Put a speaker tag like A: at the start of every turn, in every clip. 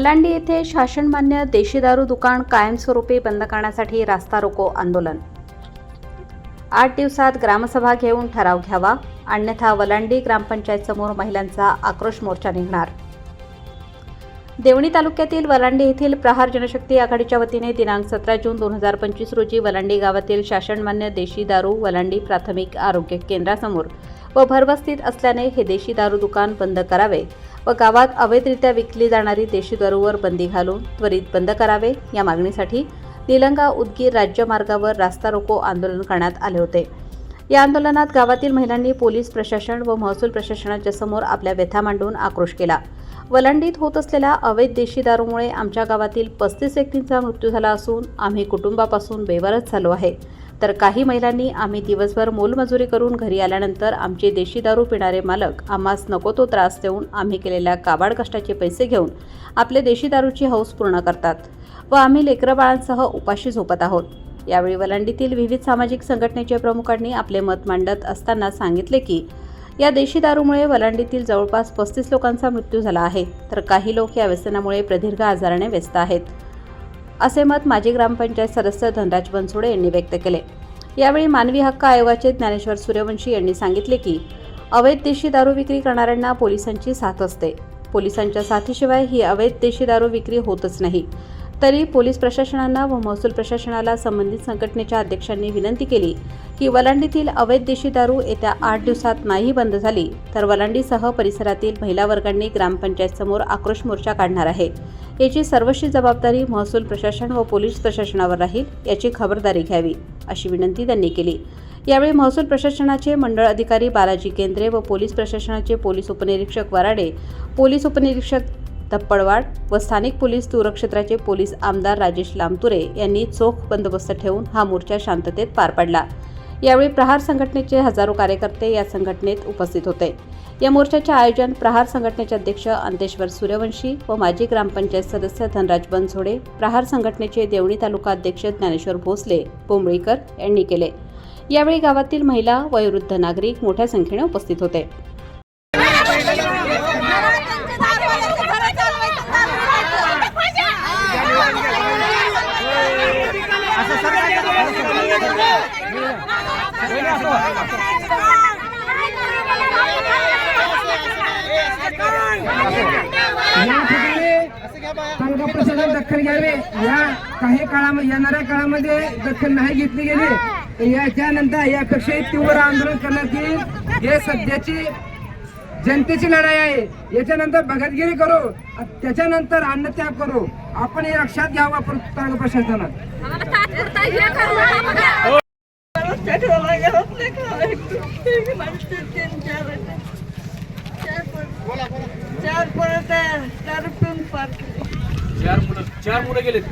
A: वलांडी येथे शासनमान्य देशी दारू दुकान कायमस्वरूपी बंद करण्यासाठी रास्ता रोको आंदोलन. आठ दिवसात ग्रामसभा घेऊन ठराव घ्यावा अन्यथा वलांडी ग्रामपंचायत समोर महिलांचा आक्रोश मोर्चा निघणार. देवणी तालुक्यातील वलांडी येथील प्रहार जनशक्ती आघाडीच्या वतीने दिनांक सतरा जून दोन हजार पंचवीस रोजी वलांडी गावातील शासनमान्य देशी दारू वलांडी प्राथमिक आरोग्य केंद्रासमोर व भरवस्तीत असल्याने हे देशी दारू दुकान बंद करावे व गावात अवैधरित्या विकली जाणारी देशी दारूवर बंदी घालून त्वरित बंद करावे या मागणीसाठी निलंगा उदगीर राज्य मार्गावर रास्ता रोको आंदोलन करण्यात आले होते. या आंदोलनात गावातील महिलांनी पोलीस प्रशासन व महसूल प्रशासनाच्या समोर आपल्या व्यथा मांडून आक्रोश केला. वलंडीत होत असलेल्या अवैध देशी दारूमुळे आमच्या गावातील पस्तीस व्यक्तींचा मृत्यू झाला असून आम्ही कुटुंबापासून बेवारच झालो आहे. तर काही महिलांनी आम्ही दिवसभर मोलमजुरी करून घरी आल्यानंतर आमचे देशी दारू पिणारे मालक आम्हास नको तो त्रास देऊन आम्ही केलेल्या काबाड कष्टाचे पैसे घेऊन आपले देशी दारूची हौस पूर्ण करतात व आम्ही लेकरं बाळांसह उपाशी झोपत आहोत. यावेळी वलांडीतील विविध सामाजिक संघटनेच्या प्रमुखांनी आपले मत मांडत असताना सांगितले की या देशी दारूमुळे वलांडीतील जवळपास पस्तीस लोकांचा मृत्यू झाला आहे. तर काही लोक या व्यसनामुळे प्रदीर्घ आजाराने व्यस्त आहेत. असे मत माजी ग्रामपंचायत सदस्य धनराज बनसोडे यांनी व्यक्त केले. यावेळी मानवी हक्क आयोगाचे ज्ञानेश्वर सूर्यवंशी यांनी सांगितले की अवैध देशी दारू विक्री करणाऱ्यांना पोलिसांची साथ असते. पोलिसांच्या साथीशिवाय ही अवैध देशी दारू विक्री होतच नाही. तरी पोलीस प्रशासनानं व महसूल प्रशासनाला संबंधित संघटनेच्या अध्यक्षांनी विनंती केली की वलांडीतील अवैध देशी दारू येत्या आठ दिवसात नाही बंद झाली तर वलांडीसह परिसरातील महिला वर्गांनी ग्रामपंचायत समोर आक्रोश मोर्चा काढणार आहे. याची सर्वस्वी जबाबदारी महसूल प्रशासन व पोलीस प्रशासनावर राहील याची खबरदारी घ्यावी अशी विनंती त्यांनी केली. यावेळी महसूल प्रशासनाचे मंडळ अधिकारी बालाजी केंद्रे व पोलीस प्रशासनाचे पोलीस उपनिरीक्षक वराडे पोलीस उपनिरीक्षक धप्पडवाड व स्थानिक पोलीस दूरक्षेत्राचे पोलीस आमदार राजेश लामतुरे यांनी चोख बंदोबस्त ठेवून हा मोर्चा शांततेत पार पडला. यावेळी प्रहार संघटनेचे हजारो कार्यकर्ते या संघटनेत उपस्थित होते. या मोर्चाचे आयोजन प्रहार संघटनेचे अध्यक्ष अंतेश्वर सूर्यवंशी व माजी ग्रामपंचायत सदस्य धनराज बनसोडे प्रहार संघटनेचे देवणी तालुका अध्यक्ष ज्ञानेश्वर भोसले पोंबळीकर यांनी केले. यावेळी गावातील महिला वयोवृद्ध नागरिक मोठ्या संख्येने उपस्थित होते.
B: तालुका प्रशासन दखल घ्यावी. या काही काळामध्ये येणाऱ्या काळामध्ये दखल नाही घेतली गेली. तर याच्यानंतर यापेक्षा तीव्र आंदोलन करण्यात येईल. हे सध्याची जनतेची लढाई आहे. याच्यानंतर भगतगिरी करू. त्याच्यानंतर अन्नत्याग करू. आपण हे लक्षात घ्यावं आपण तालुका प्रशासनात.
C: चार परत चार पिऊन पार केले
D: चार मुलं चार मुलं गेलेत.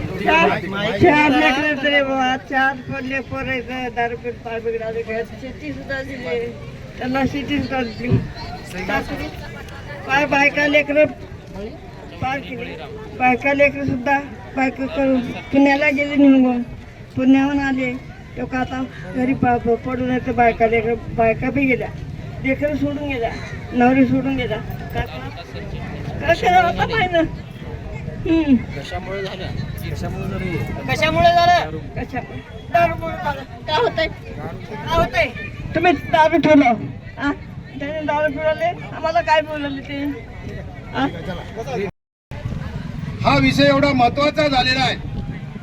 C: चार लेकरं दिले बाबा चार पडले पोरायचं दारू पिऊन पाय बिघडाले शेती सुद्धा दिली त्यांना शेती सुद्धा दिली. पाय बायका लेकरं पाय बायका लेकरं सुद्धा बायका करून पुण्याला गेले निघून. पुण्याहून आले. लोक आता घरी पडून येतं बायका लेकर बायका बी गेल्या. लेकरं सोडून गेल्या. नवरी सोडून गेल्या. का कशाला होता पाहिजे.
D: कशामुळे झालं? कशामुळे
C: झालं कशामुळे दारूमुळे झालं. काय होतंय? काय होतंय? तुम्ही दारू ठेवलं. हा? त्याने दारू पिळवले आम्हाला काय बोलवले ते? हा?
E: हा विषय एवढा महत्त्वाचा झालेला आहे.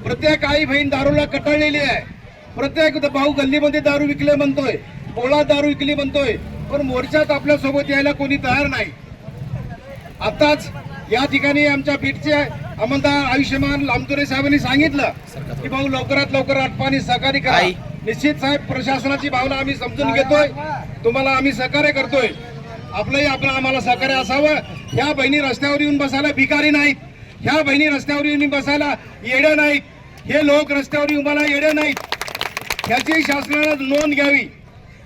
E: प्रत्येक आई बहीण दारूला कटाळलेली आहे. प्रत्येक भाऊ गल्लीमध्ये दारू विकले म्हणतोय पोळा दारू विकली म्हणतोय पण मोर्चात आपल्यासोबत यायला कोणी तयार नाही. आताच या ठिकाणी आमच्या बीटचे अंमलदार आयुष्यमान लामतुरे साहेबांनी सांगितलं की भाऊ लवकरात लवकर आटपाणी सहकार्य करा. निश्चित साहेब प्रशासनाची भावना आम्ही समजून घेतोय. तुम्हाला आम्ही सहकार्य करतोय. आपलंही आपलं आम्हाला सहकार्य असावं. ह्या बहिणी रस्त्यावर येऊन बसायला भिकारी नाहीत. ह्या बहिणी रस्त्यावर येऊन बसायला येडे नाहीत. हे लोक रस्त्यावर येऊन मला येडे नाहीत. ह्याची शासनानं नोंद घ्यावी.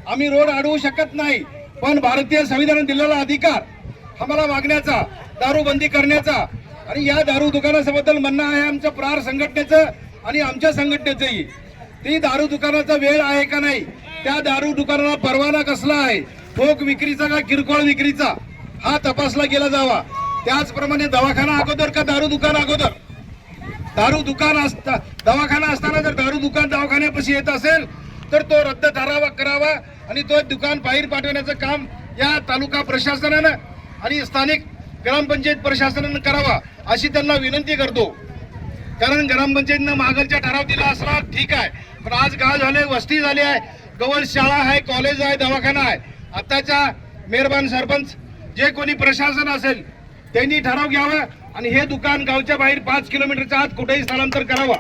E: आम्ही रोड अडवू शकत नाही पण भारतीय संविधानाने दिलेला अधिकार आम्हाला मागण्याचा दारूबंदी करण्याचा आणि या दारू दुकानाबद्दल म्हणणं आहे आमच्या प्रार संघटनेचं आणि आमच्या संघटनेचंही. ती दारू दुकानाचा वेळ आहे का नाही? त्या दारू दुकानाला परवाना कसला आहे? ठोक विक्रीचा का किरकोळ विक्रीचा? हा तपासला गेला जावा. त्याचप्रमाणे दवाखाना अगोदर का दारू दुकान अगोदर? दारू दुकान असता दवाखाना असताना जर दारू दुकान दवाखान्यापाशी येत असेल तर तो रद्द करावा करावा आणि तो दुकान बाहेर पाठवण्याचं काम या तालुका प्रशासनानं आणि स्थानिक ग्रामपंचायत प्रशासनानं करावा अशी त्यांना विनंती करतो. कारण ग्रामपंचायतीनं मागलचा ठराव दिला असला ठीक आहे. पण आज गाव झाले वस्ती झाली आहे. गवळ शाळा आहे कॉलेज आहे दवाखाना आहे. आताच्या मेहरबान सरपंच जे कोणी प्रशासन असेल त्यांनी ठराव घ्यावा. आणि हे दुकान गावच्या बाहेर पाच किलोमीटरच्या आत कुठेही स्थलांतर करावं.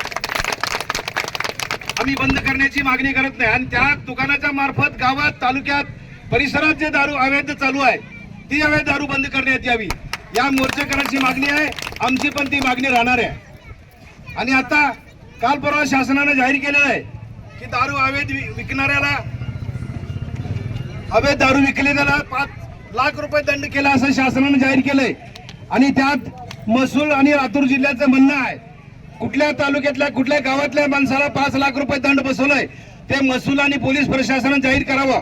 E: आम्ही बंद करण्याची मागणी करत नाही. आणि त्या दुकानाच्या मार्फत गावात तालुक्यात परिसरात जे दारू अवैध चालू आहे ती अवैध दारू बंद करण्यात यावी. या मोर्चेकरांची मागणी आहे. आमची पण ती मागणी राहणार आहे. आणि आता काल परवा शासनाने जाहीर केलेलं आहे की दारू अवैध विकणाऱ्याला अवैध दारू विकलेल्याला पाच लाख रुपये दंड केला असं शासनाने जाहीर केलंय. आणि त्यात महसूल आणि लातूर जिल्ह्याचं म्हणणं आहे. कुठल्या तालुक्यातल्या कुठल्या गावातल्या माणसाला पाच लाख रुपये दंड बसवलाय ते महसूल आणि पोलीस प्रशासन जाहीर करावं.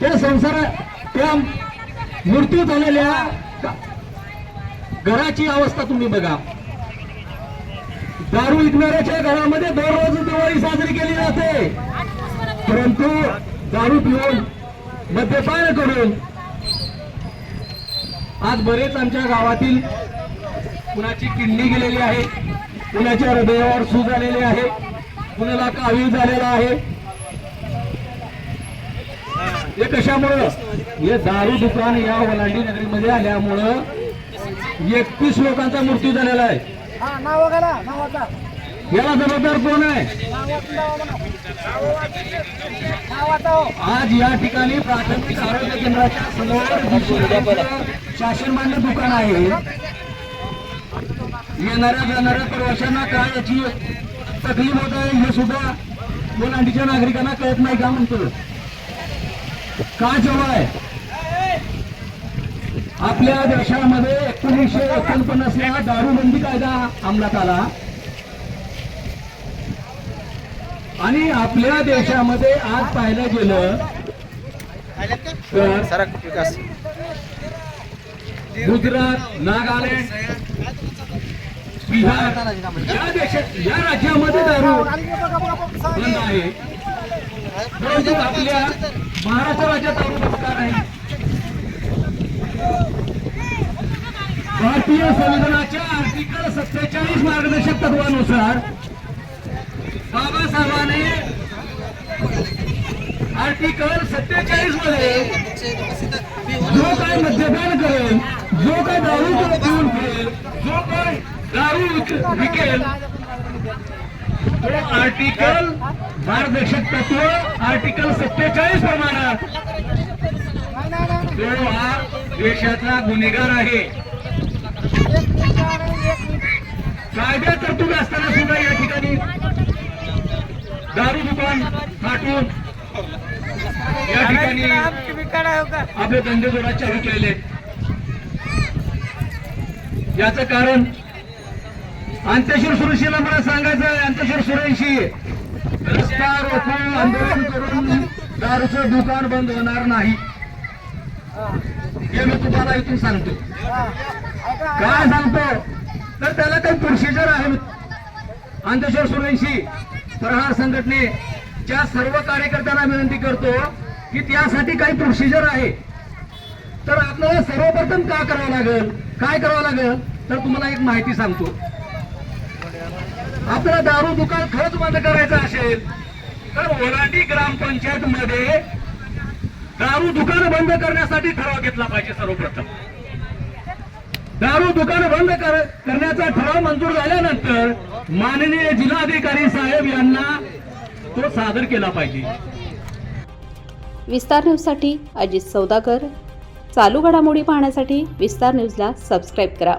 B: ते संसार त्या मृत्यू झालेल्या घराची अवस्था तुम्ही बघा. दारू विकणाऱ्याच्या घरामध्ये दररोज दिवाळी साजरी केली जाते. परंतु दारू पिऊन मद्यपान करून आज बरेच आमच्या गावातील कुणाची किडनी गेलेली आहे कुणाच्या हृदयावर सूज आलेली आहे कुणाला कावीळ झालेला आहे. हे कशामुळं? हे दारू दुकान या वलांडी नगरीमध्ये आल्यामुळं एकतीस लोकांचा मृत्यू झालेला आहे. याला जबाबदार कोण आहे? आज या ठिकाणी प्राथमिक आरोग्य केंद्राच्या समोर शासन मान्य दुकान आहे. येणाऱ्या जाणाऱ्या प्रवाशांना काय याची तकलीफ होत आहे हे सुद्धा वलांडीच्या नागरिकांना कळत नाही का म्हणतो? का आहे? आपल्या देशामध्ये एकोणीसशे एकोणपन्नासला दारूबंदी कायदा अंमलात आला. आणि आपल्या देशामध्ये आज पाहिलं गेलं तर गुजरात नागालँड बिहार या देशात या राज्यामध्ये दारू बंद आहे. परंतु आपल्या महाराष्ट्र राज्यात दारू बंद नाही? भारतीय संविधानाच्या आर्टिकल सत्तेचाळीस मार्गदर्शक तत्वानुसार बाबासाहेबांनी आर्टिकल सत्तेचाळीसमध्ये जो काय मद्यपान करेल जो काय दारू पिऊन पिळेल जो काय दारू विकेल तो आर्टिकल मार्गदर्शक तत्व आर्टिकल सत्तेचाळीस प्रमाणात. तो हा देशातला गुन्हेगार आहे. कायद्या तरतूद असताना सुद्धा या ठिकाणी दारू दुकान फाटून या ठिकाणी आपले धंदेजोडा चालू केलेले याचं कारण अंत्यशीर सुरेशीला मला सांगायचं आहे अंत्यशीर सुरेशी रस्ता रोखून आंदोलन करून दारूचं दुकान बंद होणार नाही. हे मी तुम्हाला इथून सांगतो. काय सांगतो? तर त्याला काही प्रोसिजर आहे. अंधश्वर सुरेशी प्रहार संघटनेच्या सर्व कार्यकर्त्यांना विनंती करतो की त्यासाठी काही प्रोसिजर आहे. तर आपल्याला सर्वप्रथम का करावं लागेल? काय करावं लागेल? तर तुम्हाला एक माहिती सांगतो. आपल्याला दारू दुकान खरंच बंद करायचं असेल तर ओलांडी ग्रामपंचायत मध्ये दारू दुकान बंद करण्यासाठी ठराव घेतला पाहिजे सर्वप्रथम. दारू दुकान बंद कर- करण्याचा ठराव मंजूर झाल्यानंतर माननीय जिल्हाधिकारी साहेब यांना तो सादर केला पाहिजे.
A: विस्तार न्यूजसाठी अजित सौदागर. चालू घडामोडी पाहण्यासाठी विस्तार न्यूजला सबस्क्राईब करा.